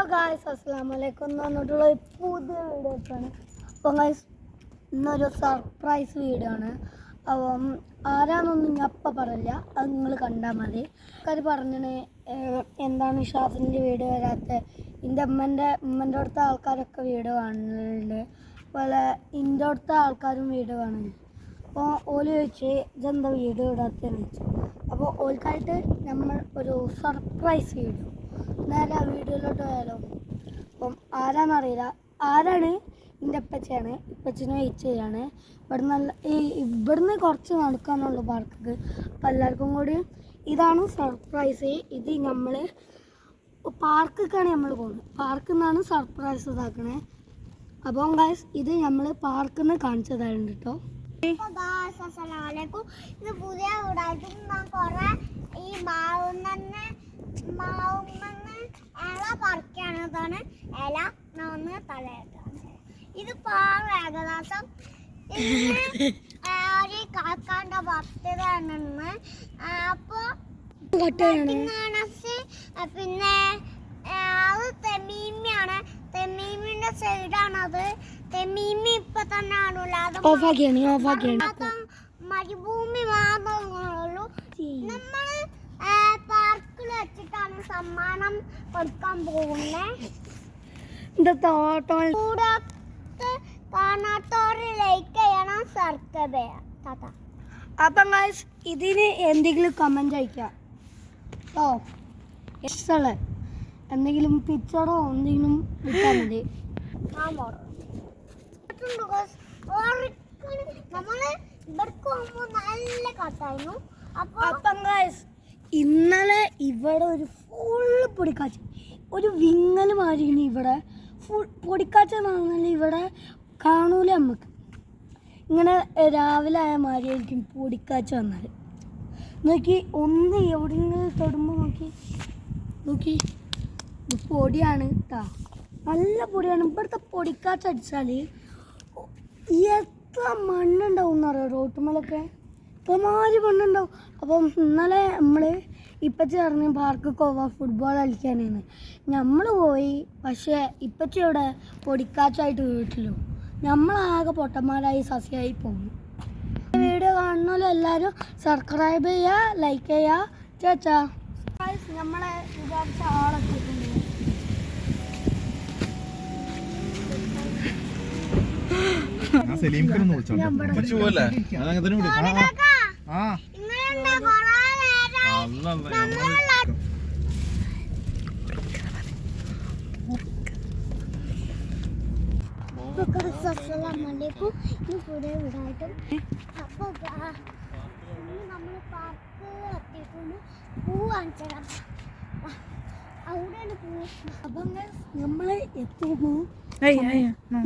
Hello guys അസ്സാം വലൈക്കും വന്നിട്ടുള്ള പുതിയ വീഡിയോ ആണ്. അപ്പം ഗായ്സ് ഇന്നൊരു സർപ്രൈസ് വീഡിയോ ആണ്. അപ്പം ആരാന്നൊന്നും ഞാൻ അപ്പം പറയില്ല. അത് നിങ്ങൾ കണ്ടാൽ മതി. അത് പറഞ്ഞേ എന്താണ് ഷാഫിന്റെ വീഡിയോ വരാത്ത? എന്റെ അമ്മന്റെ ഉമ്മന്റെ അടുത്ത ആൾക്കാരൊക്കെ വീഡിയോ കാണുന്നുണ്ട്. അതുപോലെ എന്റെ അടുത്ത ആൾക്കാരും വീഡിയോ കാണുന്നു അപ്പോൾ ഓൽ ചോദിച്ച് ഇതെന്താ വീഡിയോ ഇടാത്തതെന്ന് അപ്പോൾ ഓൽക്കായിട്ട് നമ്മൾ ഒരു സർപ്രൈസ് വീഡിയോ നേരെ ആ പോയാലോ? അപ്പം ആരാന്നറിയില്ല. ആരാണ്? എന്റെ അപ്പച്ചയാണ് ഇപ്പച്ചനെ വെയിറ്റ് ചെയ്യാണ് ഇവിടെ നല്ല ഈ ഇവിടുന്ന് കുറച്ച് നടക്കാനുള്ളൂ പാർക്കിക്ക്. അപ്പം എല്ലാവർക്കും കൂടി ഇതാണ് സർപ്രൈസ്. ഇത് നമ്മൾ പാർക്കിക്കാണ് നമ്മൾ പോകുന്നത്. പാർക്കിൽ നിന്നാണ് സർപ്രൈസ് ഇതാക്കണേ. അപ്പം ഗായ്സ് ഇത് നമ്മൾ പാർക്കിൽ നിന്ന് കാണിച്ചതായിരുന്നു കേട്ടോ ഇത് പുതിയ ഞാൻ കൊറേ ഈ മാവുന്നെ മാവുമെന്ന് ഇല പറിക്കണതാണ് ഇല നന്ന് തലയിട്ടാണ്. ഇത് പാവ ഏകദേശം ഒരു ഭക്തരാണെന്ന് അപ്പൊ പിന്നെ അത് തെമീമിയാണ്. തെമീമിന്റെ സൈഡാണത് തെമീമി ഇപ്പൊ തന്നെ ആണല്ലോ അത് ഓഫാക്കിയാണ് വെച്ചിട്ടാണ് സമ്മാനം കൊടുക്കാൻ പോകുന്നത് ഇത് തോട്ടം. കൂടാത്ത കാണാത്തവര് ലൈക്ക് ചെയ്യണം താത്ത അപ്പം ഇതിന് എന്തെങ്കിലും കമന്റ് അയക്കാം ഓ എക്സൾ എന്തെങ്കിലും പിക്ചറോ എന്തെങ്കിലും വിട്ടാൽ മതി. നമ്മൾ ഇവർക്ക് നല്ല കാട്ടായിരുന്നു. അപ്പൊ ഗായ്സ് ഇന്നലെ ഇവിടെ ഒരു ഫുൾ പൊടിക്കാച്ച ഒരു വിങ്ങൽ മാറിയാണ് ഇവിടെ. ഫുൾ പൊടിക്കാച്ച എന്ന് ഇവിടെ കാണൂല നമുക്ക് ഇങ്ങനെ രാവിലെ ആയ മാറിയായിരിക്കും പൊടിക്കാച്ച വന്നാൽ നോക്കി ഒന്ന് എവിടെയെങ്കിലും തൊടുമ്പോൾ നോക്കി. നോക്കി പൊടിയാണ് താ നല്ല പൊടിയാണ്. ഇവിടുത്തെ പൊടിക്കാച്ച അടിച്ചാൽ എത്ര മണ്ണുണ്ടാവും എന്നറിയോ റോട്ടുമലൊക്കെ ഇത്രമാതിരി പെണ്ണുണ്ടാവും അപ്പം ഇന്നലെ നമ്മൾ ഇപ്പച്ചി പറഞ്ഞ് പാർക്ക് പോവാ ഫുട്ബോൾ കളിക്കാനാണ്. നമ്മൾ പോയി പക്ഷേ ഇപ്പച്ചി ഇവിടെ പൊടിക്കാച്ചായിട്ട് വീട്ടിലും. നമ്മളാകെ പൊട്ടന്മാരായി സസ്യമായി പോകും വീഡിയോ കാണുന്നല്ലോ എല്ലാവരും സബ്സ്ക്രൈബ് ചെയ്യുക ലൈക്ക് ചെയ്യുക ചേച്ചാ. നമ്മളെ വിചാരിച്ച ആളെത്തിയിട്ടുണ്ട് ഞാൻ കരുന്ന് വിളിച്ചോണ്ട്. പഠിച്ചു പോലെ. അതങ്ങനെ തന്നെ വിടും അസ്സലാമലൈക്കും ഈ വീടായിട്ടും ഇന്ന് നമ്മൾ പാർക്ക് എത്തിയിട്ടുണ്ട് പൂ കാണിച്ചതാ അവിടെയാണ് പൂ. അപ്പം നമ്മൾ എത്തിയിരുന്നു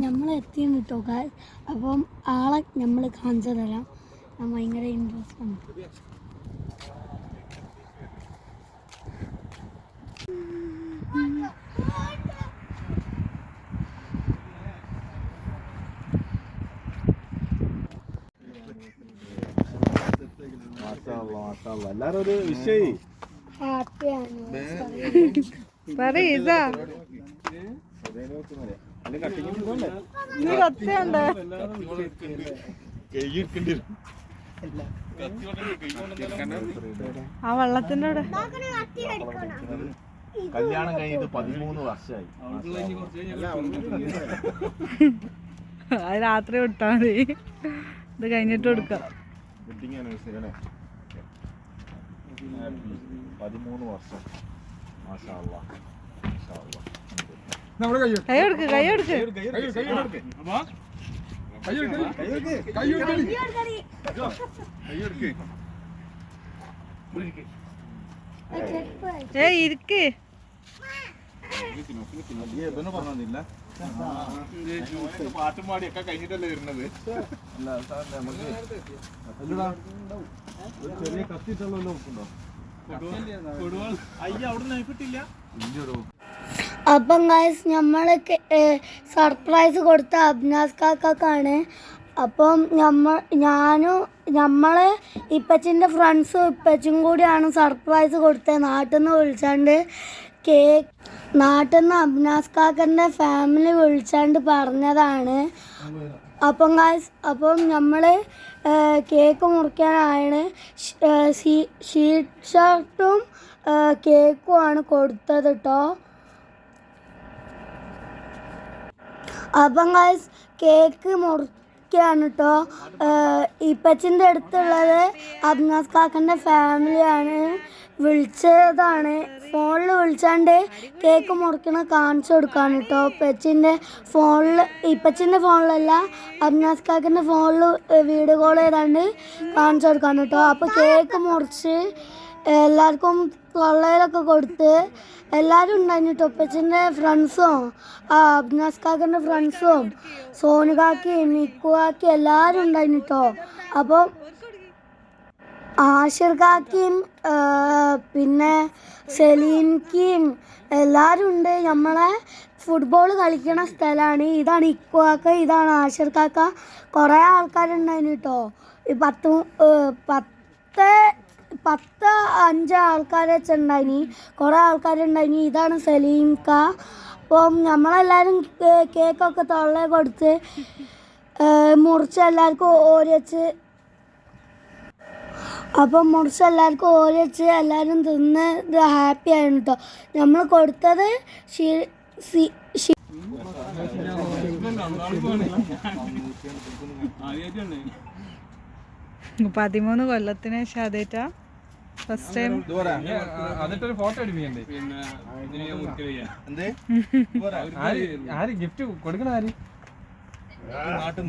നമ്മൾ എത്തിയിരുന്നു കേട്ടോ. അപ്പം ആളെ നമ്മൾ കാണിച്ചു തരാം ഭയങ്കര ഇൻട്രസ്റ്റ് ആണ്. മാഷാ അല്ലാ, മാഷാ അല്ലാ. എല്ലാരും ഒരു വിഷയ്. ഹാപ്പി ആണ് ആ വെള്ളത്തിന്റെ അവിടെ. നോക്കണേ കത്തി എടുക്കണം കല്യാണം കഴിഞ്ഞിട്ട് പതിമൂന്ന് വർഷമായി. അത് രാത്രി വിട്ടാ മതി. ഇത് കഴിഞ്ഞിട്ട് കൊടുക്കാം. പതിമൂന്ന് വർഷം. മാഷാ. കൈ കൊടുക്ക്. കൈ കൊടുക്ക്. ഏ ഇരിക്ക് പാട്ടും പാടിയൊക്കെ കഴിഞ്ഞിട്ടല്ലേ വരുന്നത് അല്ല സാറിന്റെ നമുക്ക് അല്ലടാ ഒരു ചെറിയ അയ്യ അവിടെ നയിപ്പിട്ടില്ല ഇല്ലടോ അപ്പം ഗായ്സ് നമ്മളൊക്കെ സർപ്രൈസ് കൊടുത്ത അബ്നാസ് കാക്കാണ് അപ്പം നമ്മ ഞാനും നമ്മളെ ഇപ്പച്ചിന്റെ ഫ്രണ്ട്സും ഇപ്പച്ചും കൂടിയാണ് സർപ്രൈസ് കൊടുത്തത്. നാട്ടിൽ നിന്ന് വിളിച്ചാണ്ട് കേക്ക് നാട്ടിൽ നിന്ന് അബ്നാസ് കാക്കന്റെ ഫാമിലി വിളിച്ചാണ്ട് പറഞ്ഞതാണ്. അപ്പം ഗായ്സ് അപ്പം നമ്മൾ കേക്ക് മുറിക്കാനാണ് ഷീറ്റ് ഷർട്ടും കേക്കുമാണ് കൊടുത്തത് കേട്ടോ അപ്പം ഗൈസ് കേക്ക് മുറിക്കുകയാണ് കേട്ടോ ഇപ്പച്ചിന്റെ അടുത്തുള്ളത് അബ്നാസ് കാക്കന്റെ ഫാമിലിയാണ്. വിളിച്ചതാണ്. ഫോണിൽ വിളിച്ചാണ്ട് കേക്ക് മുറിക്കണ കാണിച്ചു കൊടുക്കാണ് കേട്ടോ ഇപ്പച്ചിന്റെ ഫോണിൽ ഇപ്പച്ചിന്റെ ഫോണിലല്ല അബ്നാസ് കാക്കന്റെ ഫോണിൽ വീഡിയോ കോൾ ചെയ്താണ്ട് കാണിച്ചു കൊടുക്കാണ് കേട്ടോ അപ്പോൾ കേക്ക് മുറിച്ച് എല്ലാവർക്കും തൊള്ളയിലൊക്കെ കൊടുത്ത് എല്ലാവരും ഉണ്ടായിരുന്നു ടൊപ്പച്ചന്റെ ഫ്രണ്ട്സും അബ്നാസ് കാക്കന്റെ ഫ്രണ്ട്സും സോനു കാക്കി നിക്കു കാക്കി എല്ലാവരും ഉണ്ടായിരുന്നു കേട്ടോ അപ്പം ആഷിർ കാക്കിയും പിന്നെ സലീംക്കിയും എല്ലാവരും ഉണ്ട്. നമ്മളെ ഫുട്ബോൾ കളിക്കണ സ്ഥലമാണ് ഇതാണ് ഇക്കു കാക്ക ഇതാണ് ആഷിർ കാക്ക. കുറേ ആൾക്കാരുണ്ടായിരുന്നു കേട്ടോ പത്ത് പത്ത് പത്ത് അഞ്ച് ആൾക്കാരെ വെച്ചുണ്ടായിനി കുറേ ആൾക്കാരുണ്ടായിനി ഇതാണ് സലീം ക അപ്പം നമ്മളെല്ലാവരും കേക്കൊക്കെ തൊള്ള കൊടുത്ത് മുറിച്ച് എല്ലാവർക്കും ഓരച്ച് അപ്പം മുറിച്ച് എല്ലാവർക്കും ഓരച്ച് എല്ലാവരും തിന്ന് ഇത് ഹാപ്പി ആയിരുന്നു കേട്ടോ നമ്മൾ കൊടുത്തത് ഷീ സി പതിമൂന്ന് കൊല്ലത്തിന് ശേഷം അതേറ്റാ ഫസ്റ്റ് ടൈം എന്നിട്ടൊരു ഫോട്ടോ എടുപ്പിക്കണ്ടേ? എന്തേ? ആര് ആര് ഗിഫ്റ്റ് കൊടുക്കണ ആര്? നാട്ടിൽ